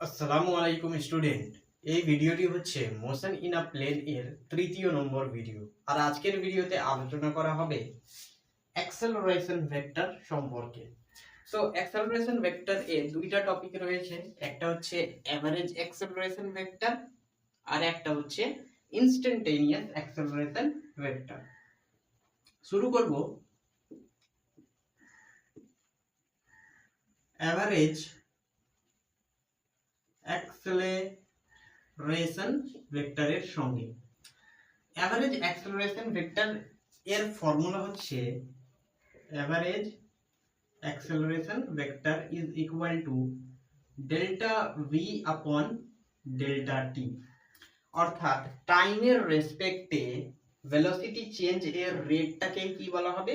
আসসালামু আলাইকুম স্টুডেন্ট এই ভিডিওটি হচ্ছে মোশন ইন আ প্লেন এর তৃতীয় নম্বর ভিডিও। আর আজকের ভিডিওতে আলোচনা করা হবে অ্যাক্সেলারেশন ভেক্টর সম্পর্কে। সো অ্যাক্সেলারেশন ভেক্টর এ দুইটা টপিক রয়েছে। একটা হচ্ছে অ্যাভারেজ অ্যাক্সেলারেশন ভেক্টর আর একটা হচ্ছে ইনস্ট্যান্টেনিয়াস অ্যাক্সেলারেশন ভেক্টর শুরু করব। অ্যাভারেজ অ্যাক্সেলারেশন ভেক্টরের সঙ্গে। অ্যাভারেজ অ্যাক্সেলারেশন ভেক্টর এর ফর্মুলা হচ্ছে average acceleration vector is equal to delta V upon delta T অর্থাৎ টাইমের রেসপেক্টে ভেলোসিটি চেঞ্জ এর রেটটাকে কি বলা হবে?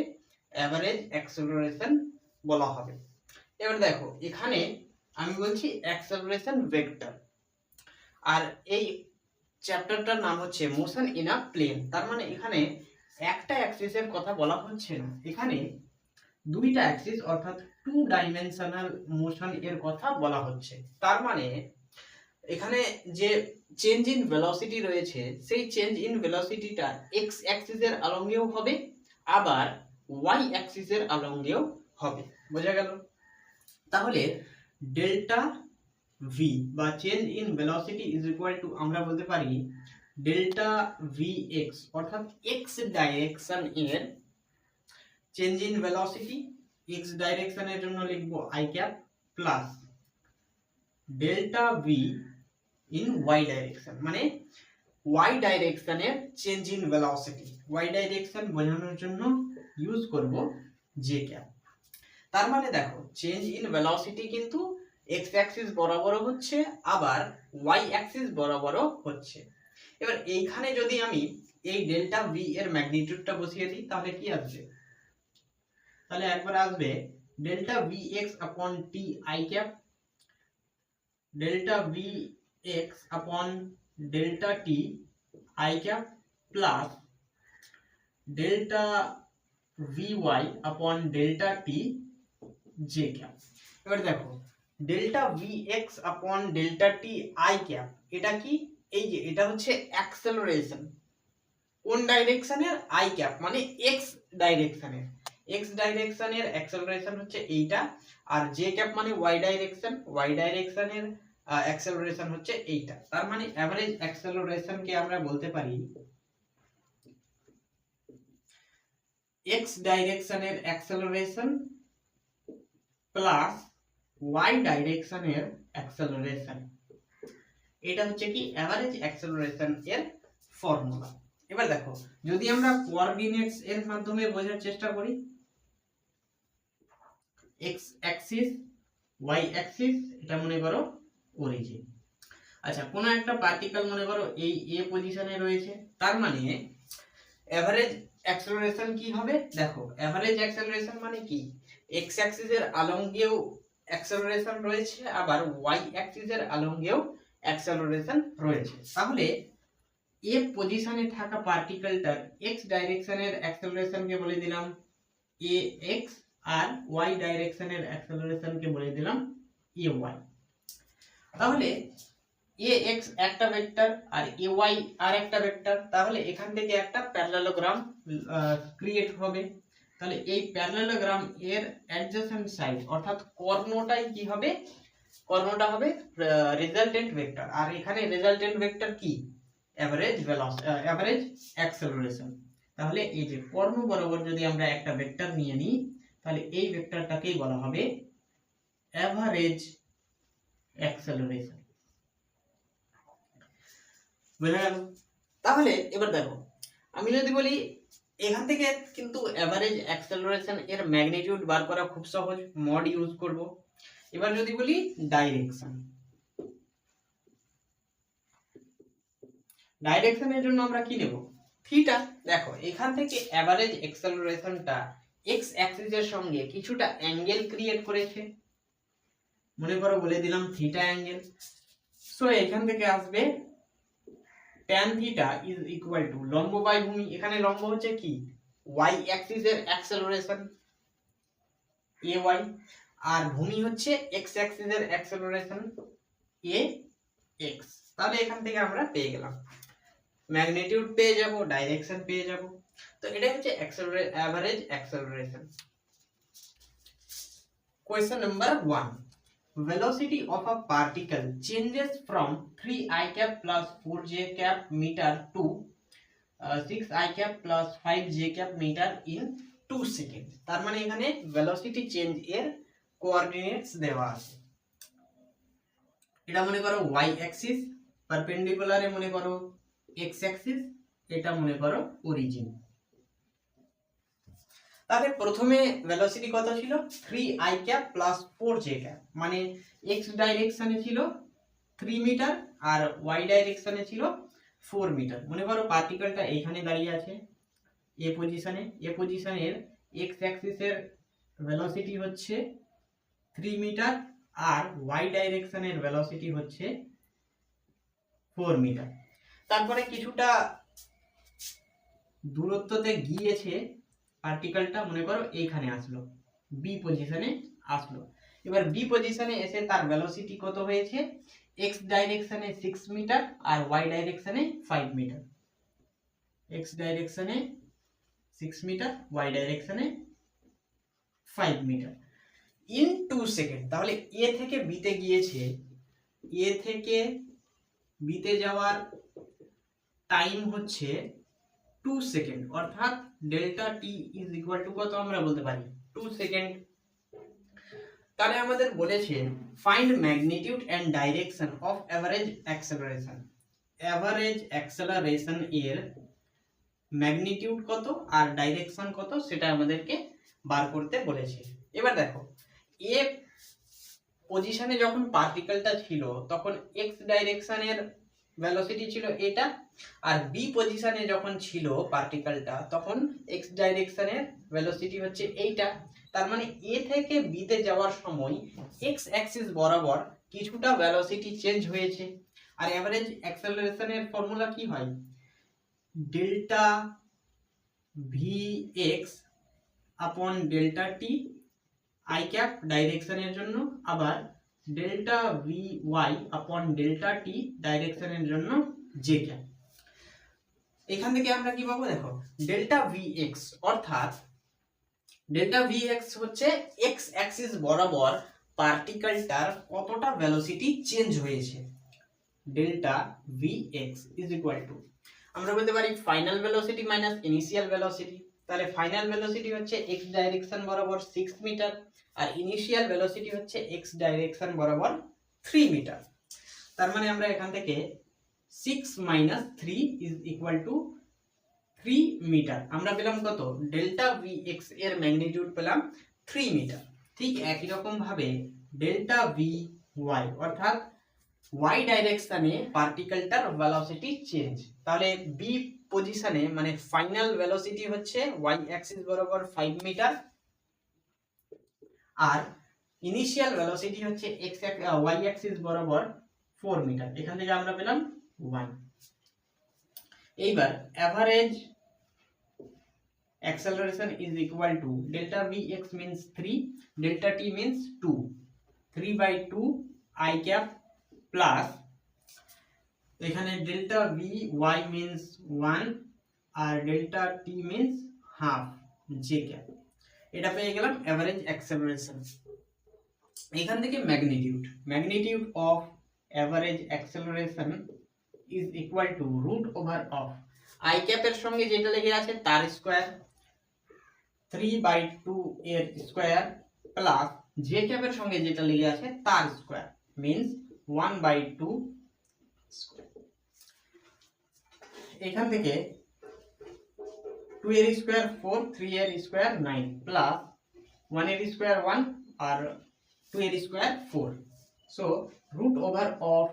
অ্যাভারেজ অ্যাক্সেলারেশন বলা হবে। এবার দেখো, এখানে আমি বলছি অ্যাক্সেলারেশন ভেক্টর আর এই চ্যাপ্টারটার নাম হচ্ছে মোশন ইন আ প্লেন তার মানে এখানে একটা অ্যাক্সিসের কথা বলা হচ্ছে না। এখানে দুইটা অ্যাক্সিস অর্থাৎ টু ডাইমেনশনাল মোশন এর কথা বলা হচ্ছে। তার মানে এখানে যে চেঞ্জ ইন ভেলোসিটি রয়েছে, সেই চেঞ্জ ইন ভেলোসিটিটা এক্স অ্যাক্সিসের আলঙ্গেও হবে, আবার ওয়াই অ্যাক্সিসের আলঙ্গেও হবে। বোঝা গেল? তাহলে ডেল্টা ভি বা change in velocity is equal to আমরা বলতে পারি ডেল্টা ভি এক্স অর্থাৎ এক্স ডাইরেকশন এর চেঞ্জ ইন ভেলোসিটি এক্স ডাইরেকশনের জন্য লিখব I cap plus delta V in Y direction মানে Y ডাইরেকশনের change in velocity Y direction বোঝানোর জন্য ইউজ করব জে ক্যাপ তার মানে দেখো চেঞ্জ ইন ভেলোসিটি কিন্তু এক্স অ্যাক্সিস বরাবরও হচ্ছে, আবার ওয়াই অ্যাক্সিস বরাবরও হচ্ছে। এবার এইখানে যদি আমি এই ডেল্টা ভি এর ম্যাগনিটিউডটা বসিয়ে দিই, তাহলে কি আসবে? তাহলে একবার আসবে delta V X upon T I cap delta V X upon delta T I cap plus delta V Y upon delta T J cap এবার দেখো delta V X upon delta T I cap এটা কি? এই যে, এটা হচ্ছে acceleration কোন ডাইরেকশনের আই ক্যাপ মানে এক্স ডাইরেকশনের এক্স ডাইরেকশনের অ্যাক্সেলারেশন হচ্ছে এইটা, আর জে ক্যাপ মানে ওয়াই ডাইরেকশন ওয়াই ডাইরেকশনের অ্যাক্সেলারেশন হচ্ছে এইটা। তার মানে অ্যাভারেজ অ্যাক্সেলারেশনকে আমরা বলতে পারি এক্স ডাইরেকশনের অ্যাক্সেলারেশন প্লাস ওয়াই ডাইরেকশনের অ্যাক্সেলারেশন এটা হচ্ছে কি? অ্যাভারেজ অ্যাক্সেলারেশন এর ফর্মুলা এবার দেখো, যদি আমরা কোঅর্ডিনেটস এর মাধ্যমে বোঝার চেষ্টা করি এক্স অ্যাক্সিস ওয়াই অ্যাক্সিস এটা মনে করো অরিজিন আচ্ছা কোনো একটা পার্টিকেল মনে করো এই এ পজিশনে রয়েছে, তার মানে অ্যাভারেজ অ্যাক্সেলারেশন কি হবে? দেখো অ্যাভারেজ অ্যাক্সেলারেশন মানে কি? এক্স অ্যাক্সিসের আলঙ্গেও অ্যাক্সেলারেশন রয়েছে, আবার ওয়াই অ্যাক্সিসের আলঙ্গেও অ্যাক্সেলারেশন রয়েছে। তাহলে এ পজিশনে থাকা পার্টিকেলটার এক্স ডাইরেকশনের অ্যাক্সেলারেশনকে বলে দিলাম এ এক্স আর ওয়াই ডাইরেকশনের অ্যাক্সেলারেশনকে বলে দিলাম এ ওয়াই তাহলে এ এক্স একটা ভেক্টর আর এ ওয়াই আর একটা ভেক্টর তাহলে এখান থেকে একটা প্যারালেলোগ্রাম ক্রিয়েট হবে। তাহলে এই প্যারালেলোগ্রাম এর অ্যাডজেসেন্ট সাইড অর্থাৎ কর্ণটাই কি হবে? কর্ণটা হবে রেজাল্টেন্ট ভেক্টর আর এখানে রেজাল্টেন্ট ভেক্টর কি? অ্যাভারেজ ভেলস অ্যাভারেজ অ্যাক্সেলারেশন তাহলে এই যে কর্ণ বরাবর যদি আমরা একটা ভেক্টর নিয়ে নিই, তাহলে এই ভেক্টরটাকেই বলা হবে অ্যাভারেজ অ্যাক্সেলারেশন বোঝা গেল তাহলে এবার দেখো, আমি যদি বলি এখান থেকে কিন্তু অ্যাভারেজ অ্যাক্সেলারেশন এর ম্যাগনিটিউড বার করা খুব সহজ। মড ইউজ করব। এবার যদি বলি ডাইরেকশন ডাইরেকশনের জন্য আমরা কি নেব? থিটা দেখো, এখান থেকে অ্যাভারেজ অ্যাক্সেলারেশনটা এক্স অ্যাক্সিসের সঙ্গে কিছুটা অ্যাঙ্গেল ক্রিয়েট করেছে। মনে করো বলে দিলাম থিটা অ্যাঙ্গেল সো এখান থেকে আসবে tan theta is equal to লম্ব বাই ভূমি, এখানে লম্ব হচ্ছে কি? y অ্যাক্সিসের অ্যাক্সেলারেশন ay আর ভূমি হচ্ছে x অ্যাক্সিসের অ্যাক্সেলারেশন এ এক্স তাহলে এখান থেকে আমরা পেয়ে গেলাম। ম্যাগনিটিউড পেয়ে যাব ডাইরেকশন পেয়ে যাব। তো এটা হচ্ছে average acceleration Question number 1. Velocity of a particle changes from 3 i cap plus 4 j cap meter to uh, 6 i cap plus 5 j cap meter in 2 seconds. তার মানে এখানে velocity change এর কোঅর্ডিনেটস দেওয়া আছে এটা মনে করো y অ্যাক্সিস পারপেন্ডিকুলারে মনে করো x অ্যাক্সিস এটা মনে করো অরিজিন তাহলে প্রথমে ভেলোসিটি কত ছিল? Three I cap plus four J cap মানে এক্স ডাইরেকশনে ছিল থ্রি মিটার আর ওয়াই ডাইরেকশনে ছিল ফোর মিটার মনে করো পার্টিকেলটা এইখানে দাঁড়িয়ে আছে, এ পজিশনে এ। পজিশনের এক্স অ্যাক্সিসের ভেলোসিটি হচ্ছে থ্রি মিটার আর ওয়াই ডাইরেকশনের ভেলোসিটি হচ্ছে ফোর মিটার তারপরে কিছুটা দূরত্বতে গিয়েছে পার্টিকেলটা মনে করো এইখানে আসলো বি পজিশনে আসলো। এবার বি পজিশনে এসে তার ভেলোসিটি কত হয়েছে? এক্স ডাইরেকশনে সিক্স মিটার আর ওয়াই ডাইরেকশনে ফাইভ মিটার এক্স ডাইরেকশনে সিক্স মিটার ওয়াই ডাইরেকশনে five meter in two second তাহলে এ থেকে বিতে গিয়েছে এ থেকে বিতে যাওয়ার টাইম হচ্ছে টু সেকেন্ড অর্থাৎ delta T is equal to কত আমরা বলতে পারি? টু সেকেন্ড তাহলে আমাদের বলেছে find magnitude and direction of average acceleration average acceleration এর ম্যাগনিটিউড কত আর ডাইরেকশন কত সেটা আমাদেরকে বার করতে বলেছে। এবার দেখো এ পজিশনে যখন পার্টিকেলটা ছিল, তখন এক্স ডাইরেকশনের ভেলোসিটি ছিল এটা, আর বি পজিশনে যখন ছিল পার্টিকেলটা তখন এক্স ডাইরেকশনের ভেলোসিটি হচ্ছে এইটা। তার মানে এ থেকে বিতে যাওয়ার সময় এক্স অ্যাক্সিস বরাবর কিছুটা ভেলোসিটি চেঞ্জ হয়েছে। আর এভারেজ অ্যাক্সেলারেশনের ফর্মুলা কি হয়? Delta V X upon delta T I cap ডাইরেকশনের জন্য, আবার delta V Y upon delta T ডাইরেকশনের জন্য জে ক্যাপ এখান থেকে আমরা কি পাবো? দেখো ডেল্টা ভি এক্স অর্থাৎ ডেল্টা ভি এক্স হচ্ছে এক্স অ্যাক্সিস বরাবর পার্টিকেলটার কতটা ভেলোসিটি চেঞ্জ হয়েছে? Delta V X is equal to আমরা বলতে পারি final velocity minus initial velocity তাহলে ফাইনাল ভেলোসিটি হচ্ছে এক্স ডাইরেকশন বরাবর সিক্স মিটার আর ইনিশিয়াল ভেলোসিটি হচ্ছে এক্স ডাইরেকশন বরাবর থ্রি মিটার তার মানে আমরা এখান থেকে six minus three is equal to three metre আমরা পেলাম কত? ডেল্টা ভি এক্সের ম্যাগনিটিউড পেলাম থ্রি মিটার ঠিক একই রকম ভাবে ডেল্টা ভি ওয়াই অর্থাৎ ওয়াই ডাইরেকশনে পার্টিকেলটার ভেলোসিটি চেঞ্জ তাহলে বি পজিশনে মানে ফাইনাল ভেলোসিটি হচ্ছে ওয়াই অ্যাক্সিস বরাবর ফাইভ মিটার আর ইনিশিয়াল ভেলোসিটি হচ্ছে এক্স ওয়াই অ্যাক্সিস বরাবর ফোর মিটার এখান থেকে আমরা পেলাম ওয়ান এইবার average acceleration is equal to delta vx means 3 delta t means 2 3 by 2 i cap plus এখানে delta V Y means one আর delta T means half J cap এটা পেয়ে গেলাম অ্যাভারেজ অ্যাক্সেলারেশন এখান থেকে magnitude magnitude of average acceleration is equal to root over of I ক্যাপের সঙ্গে যেটা লেগে আছে তার স্কোয়ার থ্রি বাই টু এর স্কোয়ার প্লাস জে ক্যাপের সঙ্গে যেটা লেগে আছে তার square means one by two এখান থেকে টু এর স্কোয়ার ফোর থ্রি এর স্কোয়ার নাইন প্লাস ওয়ানের স্কোয়ার ওয়ান আর টু এর square four so root over of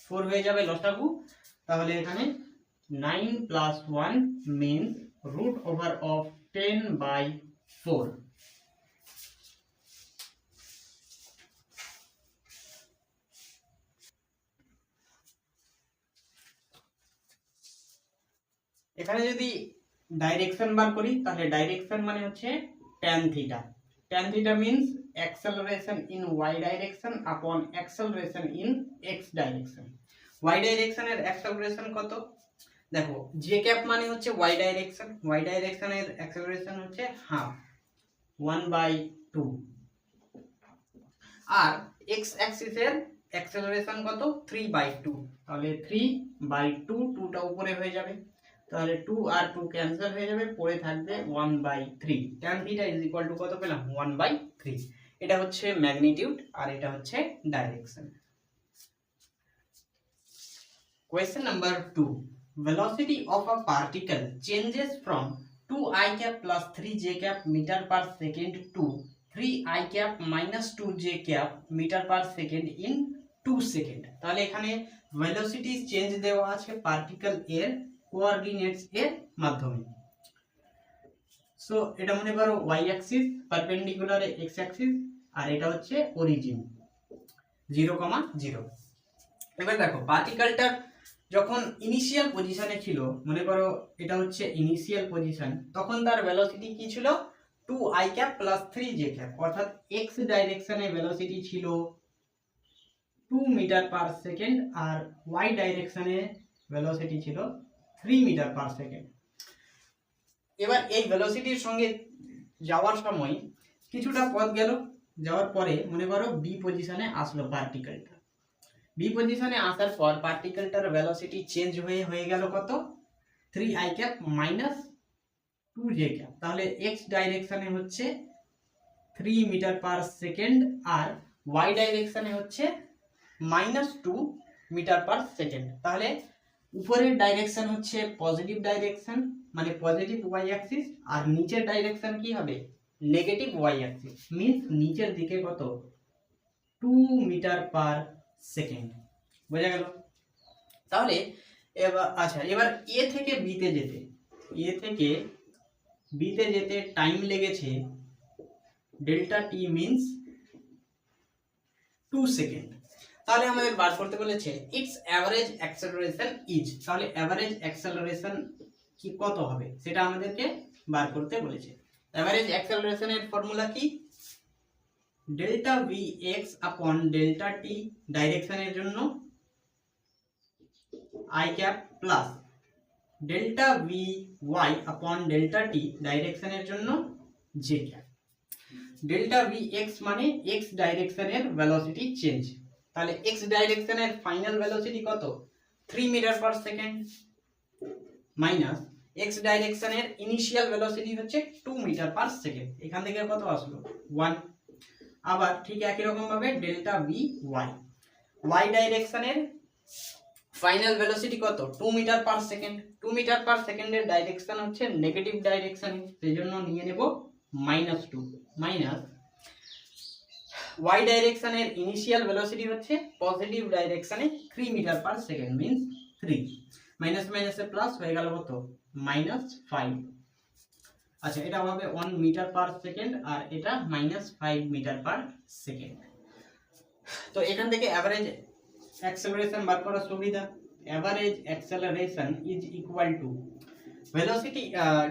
four হয়ে যাবে লসাগু তাহলে এখানে nine plus one means root over of 10 by 4 এখানে যদি ডাইরেকশন বার করি তাহলে ডাইরেকশন মানে হচ্ছে tan theta tan theta means in y direction upon acceleration in x direction y direction এর acceleration কত দেখো j ক্যাপ মানে হচ্ছে direction y direction এর acceleration হচ্ছে হাফ 1 বাই 2 আর x অ্যাক্সিস এর acceleration কত 3 বাই 2 তাহলে 3 বাই 2 2টা উপরে হয়ে যাবে তাহলে 2 আর 2 ক্যান্সেল হয়ে যাবে পড়ে থাকবে 1 by 3 tan theta is equal to কত পেলাম 1 বাই 3 এটা হচ্ছে ম্যাগনিটিউড আর এটা হচ্ছে direction Question number 2. Velocity of a particle changes from 2 i cap plus 3 j cap meter per second to 3 i cap minus 2 j cap meter per second in 2 second তাহলে এখানে velocity change দেওয়া আছে particle এর coordinates এর মাধ্যমে। So এটা মনে করো y axis perpendicular x axis আর এটা হচ্ছে অরিজিন 0, 0 এবার দেখো পার্টিকেলটার যখন ইনিশিয়াল পজিশনে ছিল মনে করো এটা হচ্ছে ইনিশিয়াল পজিশন তখন তার ভেলোসিটি কি ছিল? 2 i ক্যাপ প্লাস 3 j ক্যাপ অর্থাৎ x ডাইরেকশনে ভেলোসিটি ছিল 2 মিটার পার সেকেন্ড আর y ডাইরেকশনে ভেলোসিটি ছিল 3 মিটার পার সেকেন্ড এবার এই ভেলোসিটির সঙ্গে যাওয়ার সময় কিছুটা পথ গেল, যাওয়ার পরে মনে করো বি পজিশনে আসলো পার্টিকেলটা বি পজিশনে আসার পর পার্টিকেলটার ভেলোসিটি চেঞ্জ হয়ে হয়ে গেল কত? Three I cap minus two J cap তাহলে এক্স ডাইরেকশনে হচ্ছে থ্রি মিটার পার সেকেন্ড আর ওয়াই ডাইরেকশনে হচ্ছে minus two meter per second তাহলে উপরের ডাইরেকশন হচ্ছে পজিটিভ ডাইরেকশন মানে পজিটিভ ওয়াই অ্যাক্সিস আর নিচের ডাইরেকশন কি হবে? নেগেটিভ ওয়াই অ্যাক্সিস মিন্স নিচের দিকে কত? টু মিটার পার সেকেন্ড বোঝা গেল? তাহলে এবার আচ্ছা এবার এ থেকে বিতে যেতে এ থেকে বিতে যেতে টাইম লেগেছে delta t means two second তাহলে আমাদের বার করতে বলেছে ইটস অ্যাভারেজ অ্যাক্সেলারেশন ইজ তাহলে অ্যাভারেজ অ্যাক্সেলারেশন কি কত হবে? সেটা আমাদেরকে বার করতে বলেছে। অ্যাভারেজ অ্যাক্সেলারেশনের ফর্মুলা কি? Delta v x upon delta t ডাইরেকশনের জন্য i cap plus delta v y upon delta t ডাইরেকশনের জন্য j cap delta v x মানে এক্স ডাইরেকশনের ভেলোসিটি চেঞ্জ তাহলে এক্স ডাইরেকশনের ফাইনাল ভেলোসিটি কত? Three metre per second minus x ডাইরেকশনের initial velocity হচ্ছে two metre per second এখান থেকে কত আসলো? ওয়ান আবার ঠিক একই রকম ভাবে ডেল্টা ভি ওয়াই ওয়াই ডাইরেকশনের ফাইনাল ভেলোসিটি কত? Two metre per second two metre per সেকেন্ডের ডাইরেকশন হচ্ছে নেগেটিভ ডাইরেকশনে সেই জন্য নিয়ে নেব মাইনাস টু মাইনাস ওয়াই ডাইরেকশনের ইনিশিয়াল ভেলোসিটি হচ্ছে পজিটিভ ডাইরেকশনে three metre per second means three minus মাইনাসে প্লাস হয়ে গেল কত? মাইনাস ফাইভ আচ্ছা এটা হবে ওয়ান মিটার পার সেকেন্ড আর এটা minus five metre per second তো এখান থেকে অ্যাভারেজ অ্যাক্সেলারেশন বার করার সুবিধা। Average acceleration is equal to velocity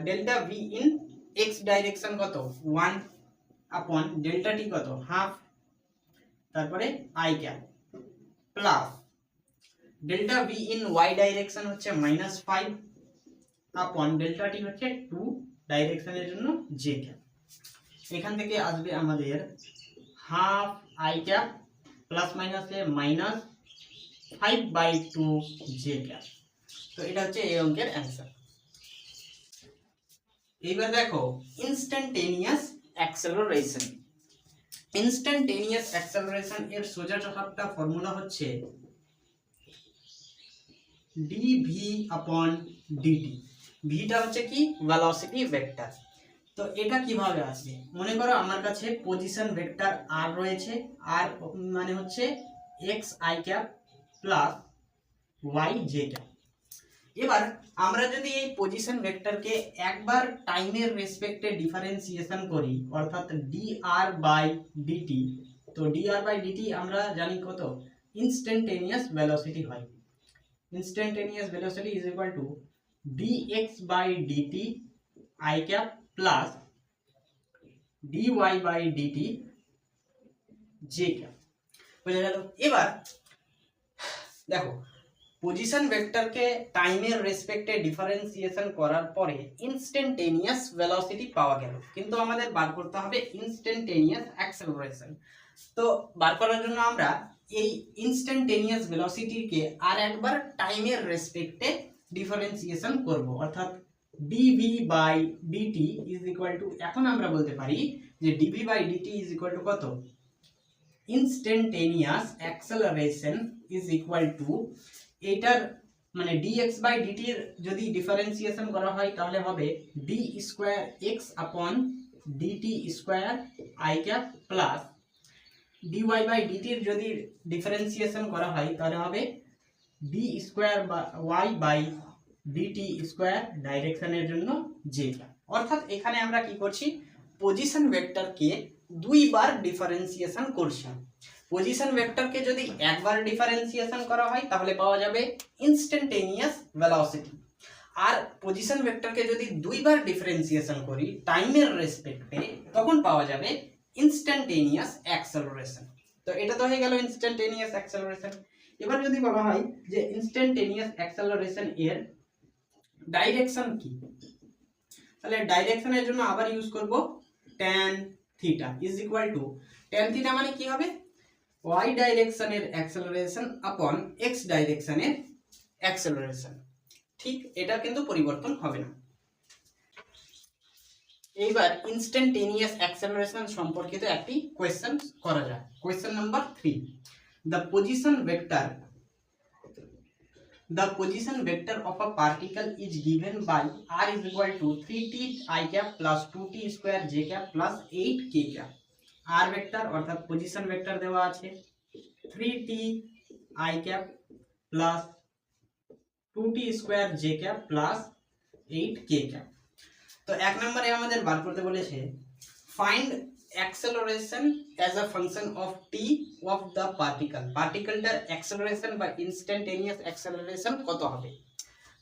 delta v in x direction কত? ওয়ান আপন ডেল্টা টি কত? হাফ তারপরে i cap plus delta b in y direction হচ্ছে minus five upon delta t হচ্ছে two ডাইরেকশনের জন্য J cap এখান থেকে আসবে আমাদের হাফ আই ক্যাপ প্লাস মাইনাসে minus five by two j cap তো এটা হচ্ছে এই অঙ্কের অ্যান্সার এইবার দেখো ইনস্ট্যান্টেনিয়াস অ্যাক্সেলারেশন ইনস্ট্যান্টেনিয়াস অ্যাক্সেলারেশন এর সোজা সাপটা ফর্মুলা হচ্ছে ডিভি আপন ডিটি ভিটা হচ্ছে কি? ভেলোসিটি ভেক্টর তো এটা কীভাবে আসবে? মনে করো আমার কাছে পজিশন ভেক্টর আর রয়েছে। আর মানে হচ্ছে x i cap plus y j cap এবার আমরা যদি এই পজিশন ভেক্টরকে একবার টাইমের রেসপেক্টে ডিফারেন্সিয়েশন করি, অর্থাৎ ডি আর বাই ডিটি তো ডি আর বাই ডিটি আমরা জানি কত? ইনস্ট্যান্টেনিয়াস ভেলোসিটি হয়। Instantaneous velocity is equal to dx by dt i cap plus dy by dt j cap বোঝা গেল? এবার, দেখো পজিশন ভেক্টরকে টাইমের রেসপেক্টে ডিফারেন্সিয়েশন করার পরে ইনস্ট্যান্টেনিয়াস ভেলোসিটি পাওয়া গেল। কিন্তু আমাদের বার করতে হবে ইনস্ট্যান্টেনিয়াস অ্যাক্সেলারেশন তো বার করার জন্য আমরা এই ইনস্ট্যান্টেনিয়াস ভেলোসিটিকে আর একবার টাইমের রেসপেক্টে ডিফারেন্সিয়েশন করব। অর্থাৎ dv by dt is equal to এখন আমরা বলতে পারি যে dv by dt is equal to কত? Instantaneous acceleration is equal to এটার মানে ডিএক্স বাই ডিটির যদি ডিফারেন্সিয়েশন করা হয়, তাহলে হবে d square x upon dt square i cap plus dy by ডিটির যদি ডিফারেন্সিয়েশন করা হয়, তাহলে হবে ডি স্কোয়ার বা ওয়াই বাই ডিটি স্কোয়ার ডাইরেকশনের জন্য জে অর্থাৎ এখানে আমরা কি করছি? পজিশন ভেক্টরকে দুইবার ডিফারেন্সিয়েশন করছি। পজিশন ভেক্টরকে যদি একবার ডিফারেন্সিয়েশন করা হয়, তাহলে পাওয়া যাবে ইনস্ট্যান্টেনিয়াস ভেলোসিটি আর পজিশন ভেক্টরকে যদি দুইবার ডিফারেন্সিয়েশন করি টাইমের রেসপেক্টে তখন পাওয়া যাবে ইনস্ট্যান্টেনিয়াস অ্যাক্সেলারেশন তো এটা তো হয়ে গেল ইনস্ট্যান্টেনিয়াস অ্যাক্সেলারেশন এবার যদি বলা হয় যে ইনস্ট্যান্টেনিয়াস অ্যাক্সেলারেশন এর ডাইরেকশন কি? তাহলে ডাইরেকশনের জন্য আবার ইউজ করব tan theta is equal to tan theta মানে কি হবে? Y ডাইরেকশনের অ্যাক্সেলারেশন আপন x ডাইরেকশনের অ্যাক্সেলারেশন ঠিক এটা কিন্তু পরিবর্তন হবে না। এইবার ইনস্ট্যান্টেনিয়াস অ্যাক্সেলারেশন সম্পর্কিত একটি কোয়েশ্চেন করা যায় question number three the position vector the position vector of a particle is given by r is equal to 3t i cap plus 2t square j cap plus 8 k cap r vector অর্থাৎ position vector দেওয়া আছে 3t i cap plus 2t square j cap plus 8 k cap তো এক নম্বরে আমাদের বার করতে বলেছে find acceleration as a function of t of the particle পার্টিকেলটার acceleration বা instantaneous acceleration কত হবে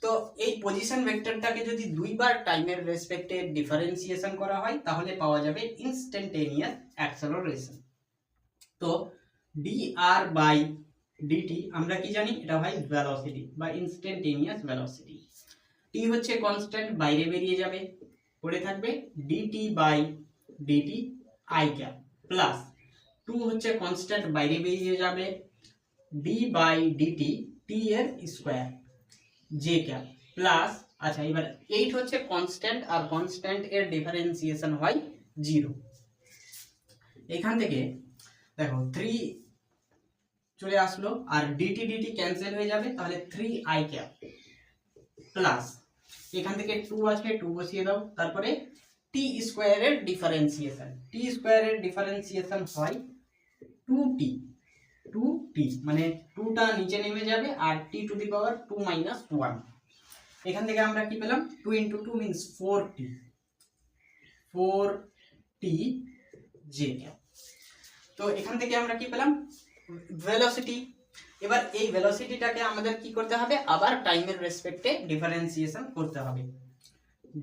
তো এই পজিশন ভেক্টরটাকে যদি দুইবার টাইমের রেসপেক্টে ডিফারেন্সিয়েশন করা হয়, তাহলে পাওয়া যাবে ইনস্ট্যান্টেনিয়াস অ্যাক্সেলারেশন তো dr বাই dt, আমরা কি জানি? এটা হয় ভেলোসিটি বা ইনস্ট্যান্টেনিয়াস ভেলোসিটি t হচ্ছে কনস্ট্যান্ট বাইরে বেরিয়ে যাবে। পড়ে থাকবে dt by dt i cap plus two হচ্ছে কনস্ট্যান্ট বাইরে বেরিয়ে যাবে ডি বাই ডিটি টি এর স্কোয়ার জে ক্যাপ প্লাস আচ্ছা এবার এইট হচ্ছে কনস্ট্যান্ট আর কনস্ট্যান্ট এর ডিফারেন্সিয়েশন হয় জিরো এখান থেকে, দেখো থ্রি চলে আসলো আর ডিটি ডিটি ক্যান্সেল হয়ে যাবে, তাহলে থ্রি আই ক্যাপ প্লাস এখান থেকে টু আছে টু বসিয়ে দাও, তারপরে টি স্কোয়ারের ডিফারেন্সিয়েশন টি স্কোয়ারের ডিফারেন্সিয়েশন হয় টু টি টু টি মানে টুটা নিচে নেমে যাবে আর t to the power two minus one এখান থেকে আমরা কি পেলাম? Two into two means four t four t j তো এখান থেকে আমরা কি পেলাম? ভেলোসিটি এবার এই ভেলোসিটিটাকে আমাদের কি করতে হবে? আবার টাইমের রেসপেক্টে ডিফারেন্সিয়েশন করতে হবে।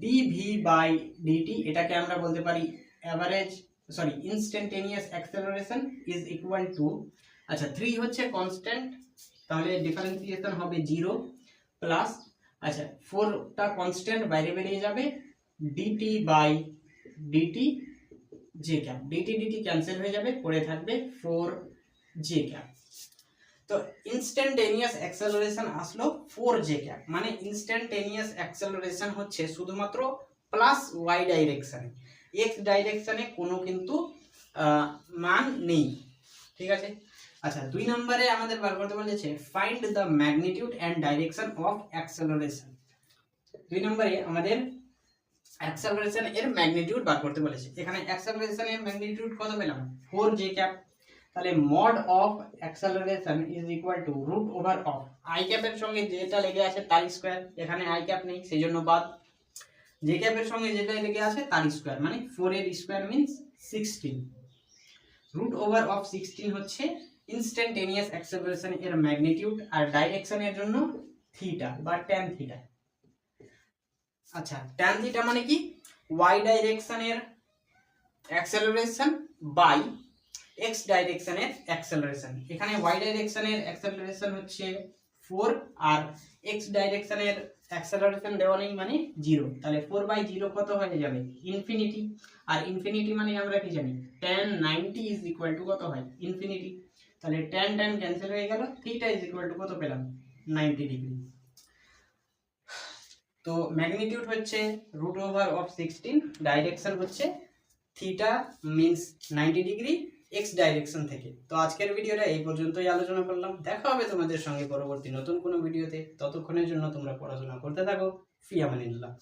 ডিভি বাই ডিটি এটাকে আমরা বলতে পারি average sorry instantaneous acceleration is equal to আচ্ছা থ্রি হচ্ছে কনস্ট্যান্ট তাহলে ডিফারেন্সিয়েশন হবে জিরো প্লাস আচ্ছা ফোরটা কনস্ট্যান্ট বাইরে বেরিয়ে যাবে dt by dt j cap dt dt cancel হয়ে যাবে, পড়ে থাকবে ফোর জে ক্যাপ তো ইনস্ট্যান্টেনিয়াস অ্যাক্সেলারেশন আসলো ফোর জে ক্যাপ মানে ইনস্ট্যান্টেনিয়াস অ্যাক্সেলারেশন হচ্ছে শুধুমাত্র প্লাস ওয়াই ডাইরেকশানে এক্স ডাইরেকশানে কোনো কিন্তু মান নেই, ঠিক আছে? আচ্ছা দুই নম্বরে আমাদের বার করতে বলেছে find the magnitude and direction of acceleration দুই নম্বরে আমাদের অ্যাক্সেলারেশন এর ম্যাগনিটিউড বার করতে বলেছে। এখানে অ্যাক্সেলারেশন এর ম্যাগনিটিউড কত পেলাম? ফোর জে ক্যাপ তাহলে mod of acceleration is equal to root over of i ক্যাপের সঙ্গে যেটা লেগে আছে তার স্কোয়ার এখানে আই ক্যাপ নেই সেই জন্য বাদ জে ক্যাপের সঙ্গে যেটা লেগে আছে তার স্কোয়ার মানে ফোর এর square means sixteen root over of sixteen হচ্ছে ইনস্ট্যান্টেনিয়াস অ্যাক্সেলারেশন এর ম্যাগনিটিউড আর ডাইরেকশনের জন্য থিটা বা ট্যান থিটা আচ্ছা ট্যান থিটা মানে কি? ওয়াই ডাইরেকশনের অ্যাক্সেলারেশন বাই এক্স ডাইরেকশনের অ্যাক্সেলারেশন এখানে ওয়াই ডাইরেকশনের অ্যাক্সেলারেশন হচ্ছে ফোর আর এক্স ডাইরেকশনের অ্যাক্সেলারেশন দেওয়া নেই মানে জিরো তাহলে ফোর বাই জিরো কত হয়ে যাবে? ইনফিনিটি আর ইনফিনিটি মানে আমরা কি জানি? Tan ninety is equal to কত হয়? ইনফিনিটি তাহলে টেন টেন ক্যান্সেল হয়ে গেল থ্রিটা ইজ ইকুয়াল টু কত পেলাম? নাইনটি ডিগ্রি তো ম্যাগনিটিউড হচ্ছে root over of sixteen direction হচ্ছে theta means ninety degree x direction থেকে। তো আজকের ভিডিওটা এই পর্যন্তই আলোচনা করলাম। দেখা হবে তোমাদের সঙ্গে পরবর্তী নতুন কোনো ভিডিওতে। ততক্ষণের জন্য তোমরা পড়াশোনা করতে থাকো। ফিয়ামানিল্লাহ।